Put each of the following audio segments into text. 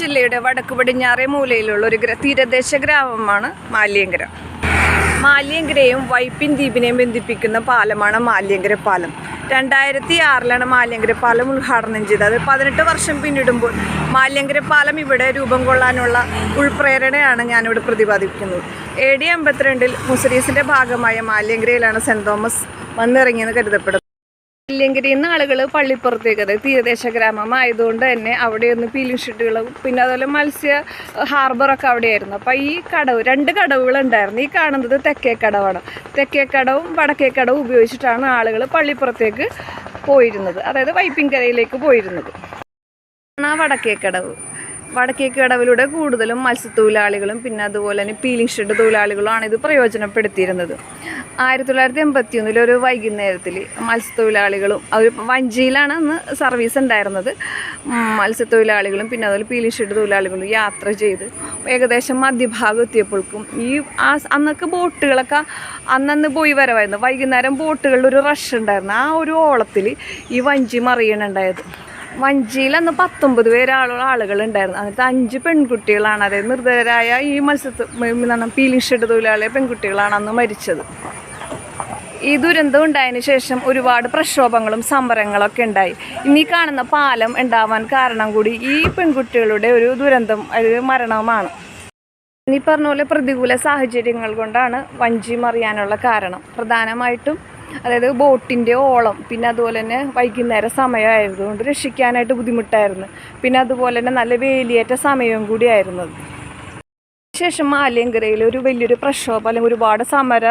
ജില്ലയുടെ വടക്ക് പടിഞ്ഞാറേ മൂലയിലുള്ള ഒരു തീരദേശ ഗ്രാമമാണ് മാലിയങ്കര. മാലിയങ്കരയും വൈപ്പിൻ ദ്വീപിനെയും ബന്ധിപ്പിക്കുന്ന പാലമാണ് മാലിയങ്കര പാലം. രണ്ടായിരത്തി ആറിലാണ് മാലിയങ്കര പാലം ഉദ്ഘാടനം ചെയ്തത്. പതിനെട്ട് വർഷം പിന്നിടുമ്പോൾ മാലിയങ്കര പാലം ഇവിടെ രൂപം കൊള്ളാനുള്ള ഉൾപ്രേരണയാണ് ഞാനിവിടെ പ്രതിപാദിക്കുന്നത്. എ ഡി അമ്പത്തിരണ്ടിൽ മുസരീസിന്റെ ഭാഗമായ മാലിയങ്കരയിലാണ് സെന്റ് തോമസ് വന്നിറങ്ങിയെന്ന് കരുതപ്പെടുന്നത് ഇല്ലെങ്കിരിൽ നിന്ന് ആളുകൾ പള്ളിപ്പുറത്തേക്ക് അതായത് തീരദേശ ഗ്രാമം ആയതുകൊണ്ട് തന്നെ അവിടെയൊന്ന് പീലിംഗ് ഷെഡുകളും പിന്നെ അതുപോലെ മത്സ്യ ഹാർബറൊക്കെ അവിടെയായിരുന്നു. അപ്പോൾ ഈ കടവ് രണ്ട് കടവുകൾ ഉണ്ടായിരുന്നു ഈ കാണുന്നത് തെക്കേ കടവാണ്. തെക്കേ കടവും വടക്കേ കടവും ഉപയോഗിച്ചിട്ടാണ് ആളുകൾ പള്ളിപ്പുറത്തേക്ക് പോയിരുന്നത്. അതായത് വൈപ്പിൻകരയിലേക്ക് പോയിരുന്നത്. ആ വടക്കേ കടവ്. വടക്കേ കടവിലൂടെ കൂടുതലും മത്സ്യത്തൊഴിലാളികളും പിന്നെ അതുപോലെ തന്നെ പീലിംഗ് ഷെഡ് തൊഴിലാളികളുമാണ് ഇത് പ്രയോജനപ്പെടുത്തിയിരുന്നത്. ആയിരത്തി തൊള്ളായിരത്തി എൺപത്തി ഒന്നിൽ ഒരു വൈകുന്നേരത്തിൽ മത്സ്യത്തൊഴിലാളികളും അവർ വഞ്ചിയിലാണ് അന്ന് സർവീസ് ഉണ്ടായിരുന്നത്. മത്സ്യത്തൊഴിലാളികളും പിന്നെ അതുപോലെ ഷെഡ് തൊഴിലാളികളും യാത്ര ചെയ്ത് ഏകദേശം മധ്യഭാഗം എത്തിയപ്പോഴേക്കും ഈ ആ അന്നൊക്കെ ബോട്ടുകളൊക്കെ അന്നന്ന് പോയി വരവായിരുന്നു. വൈകുന്നേരം ബോട്ടുകളിൽ ഒരു റഷ് ഉണ്ടായിരുന്നു. ആ ഒരു ഓളത്തിൽ ഈ വഞ്ചി മറിയണുണ്ടായത് വഞ്ചിയിൽ അന്ന് പത്തൊമ്പത് പേരാളുള്ള ആളുകൾ ഉണ്ടായിരുന്നു. അതിനകത്ത് അഞ്ച് പെൺകുട്ടികളാണ്. അതായത് നിർദ്ധരായ ഈ മത്സ്യത്ത് എന്താണ് പീലിംഗ് ഷെഡ് തൊഴിലാളിയെ പെൺകുട്ടികളാണ് അന്ന് മരിച്ചത്. ഈ ദുരന്തം ഉണ്ടായതിനു ശേഷം ഒരുപാട് പ്രക്ഷോഭങ്ങളും സമരങ്ങളൊക്കെ ഉണ്ടായി. ഇനി കാണുന്ന പാലം ഉണ്ടാവാൻ കാരണം കൂടി ഈ പെൺകുട്ടികളുടെ ഒരു ദുരന്തം ഒരു മരണമാണ് ഇനി പറഞ്ഞ പോലെ പ്രതികൂല സാഹചര്യങ്ങൾ കൊണ്ടാണ് വഞ്ചി മറിയാനുള്ള കാരണം. പ്രധാനമായിട്ടും അതായത് ബോട്ടിന്റെ ഓളം പിന്നെ അതുപോലെ തന്നെ സമയമായിരുന്നു സമയമായതുകൊണ്ട് രക്ഷിക്കാനായിട്ട് ബുദ്ധിമുട്ടായിരുന്നു. പിന്നെ അതുപോലെ തന്നെ നല്ല വേലിയേറ്റ സമയവും കൂടിയായിരുന്നത് ശേഷം മാലിയങ്കരയിൽ ഒരു വലിയൊരു പ്രക്ഷോഭം അല്ലെങ്കിൽ ഒരുപാട് സമര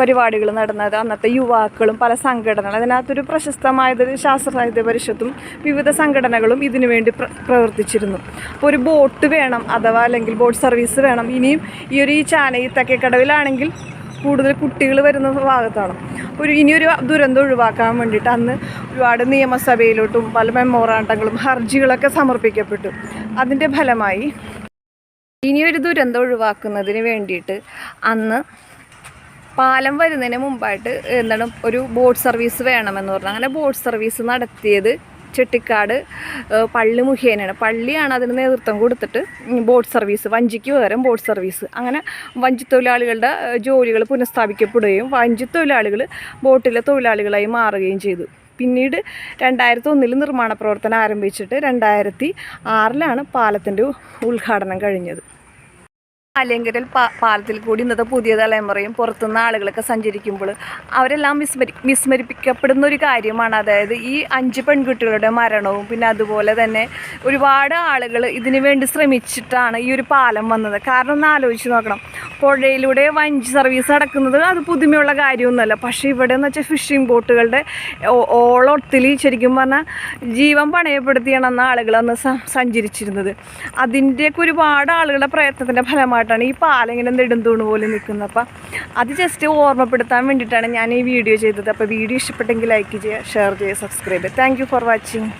പരിപാടികൾ നടന്നത്. അന്നത്തെ യുവാക്കളും പല സംഘടനകളും. അതിനകത്തൊരു പ്രശസ്തമായതൊരു ശാസ്ത്ര സാഹിത്യ പരിഷത്തും വിവിധ സംഘടനകളും ഇതിനു വേണ്ടി പ്രവർത്തിച്ചിരുന്നു. അപ്പോൾ ഒരു ബോട്ട് വേണം അഥവാ അല്ലെങ്കിൽ ബോട്ട് സർവീസ് വേണം. ഇനിയും ഈ ഒരു ഈ ചാന ഈ കൂടുതൽ കുട്ടികൾ വരുന്ന ഭാഗത്താണ്. ഒരു ഇനിയൊരു ദുരന്തം ഒഴിവാക്കാൻ വേണ്ടിയിട്ട് അന്ന് ഒരുപാട് നിയമസഭയിലോട്ടും പല മെമ്മോറാണ്ടങ്ങളും ഹർജികളൊക്കെ സമർപ്പിക്കപ്പെട്ടു. അതിന്റെ ഫലമായി ഇനിയൊരു ദുരന്തം ഒഴിവാക്കുന്നതിന് വേണ്ടിയിട്ട് അന്ന് പാലം വരുന്നതിന് മുമ്പായിട്ട് എന്താണ് ഒരു ബോട്ട് സർവീസ് വേണമെന്ന് പറഞ്ഞു. അങ്ങനെ ബോട്ട് സർവീസ് നടത്തിയത് ചെട്ടിക്കാട് പള്ളി മുഖേനയാണ്. പള്ളിയാണ് അതിന് നേതൃത്വം കൊടുത്തിട്ട് ബോട്ട് സർവീസ് വഞ്ചിക്ക് പകരം ബോട്ട് സർവീസ്. അങ്ങനെ വഞ്ചി തൊഴിലാളികളുടെ ജോലികൾ പുനഃസ്ഥാപിക്കപ്പെടുകയും വഞ്ചി തൊഴിലാളികൾ ബോട്ടിലെ തൊഴിലാളികളായി മാറുകയും ചെയ്തു. പിന്നീട് രണ്ടായിരത്തി ഒന്നിൽ നിർമ്മാണ പ്രവർത്തനം ആരംഭിച്ചിട്ട് രണ്ടായിരത്തി ആറിലാണ് പാലത്തിന്റെ ഉദ്ഘാടനം കഴിഞ്ഞത്. ആലിയങ്കരൽ പാ പാലത്തിൽ കൂടി ഇന്നത്തെ പുതിയ തലമുറയും പുറത്തുനിന്ന് ആളുകളൊക്കെ സഞ്ചരിക്കുമ്പോൾ അവരെല്ലാം വിസ്മരി വിസ്മരിപ്പിക്കപ്പെടുന്ന ഒരു കാര്യമാണ്. അതായത് ഈ അഞ്ച് പെൺകുട്ടികളുടെ മരണവും പിന്നെ അതുപോലെ തന്നെ ഒരുപാട് ആളുകൾ ഇതിനു വേണ്ടി ശ്രമിച്ചിട്ടാണ് ഈ ഒരു പാലം വന്നത്. കാരണം ഒന്ന് ആലോചിച്ച് നോക്കണം. പുഴയിലൂടെ വഞ്ചി സർവീസ് നടക്കുന്നത് അത് പുതുമയുള്ള കാര്യമൊന്നുമല്ല. പക്ഷേ ഇവിടെ എന്ന് വെച്ചാൽ ഫിഷിംഗ് ബോട്ടുകളുടെ ഓളൊത്തിൽ ശരിക്കും പറഞ്ഞാൽ ജീവൻ പണയപ്പെടുത്തിയാണ് അന്ന് ആളുകൾ അന്ന് സഞ്ചരിച്ചിരുന്നത്. അതിന്റെയൊക്കെ ഒരുപാട് ആളുകളുടെ പ്രയത്നത്തിന്റെ ഫലമായിട്ടാണ് ഈ പാലം ഇങ്ങനെ നെടുന്തൂണ് പോലെ നിൽക്കുന്നത്. അപ്പം അത് ജസ്റ്റ് ഓർമ്മപ്പെടുത്താൻ വേണ്ടിയിട്ടാണ് ഞാൻ ഈ വീഡിയോ ചെയ്തത്. അപ്പോൾ വീഡിയോ ഇഷ്ടപ്പെട്ടെങ്കിൽ ലൈക്ക് ചെയ്യുക ഷെയർ ചെയ്യുക സബ്സ്ക്രൈബ് ചെയ്യുക. Thank for watching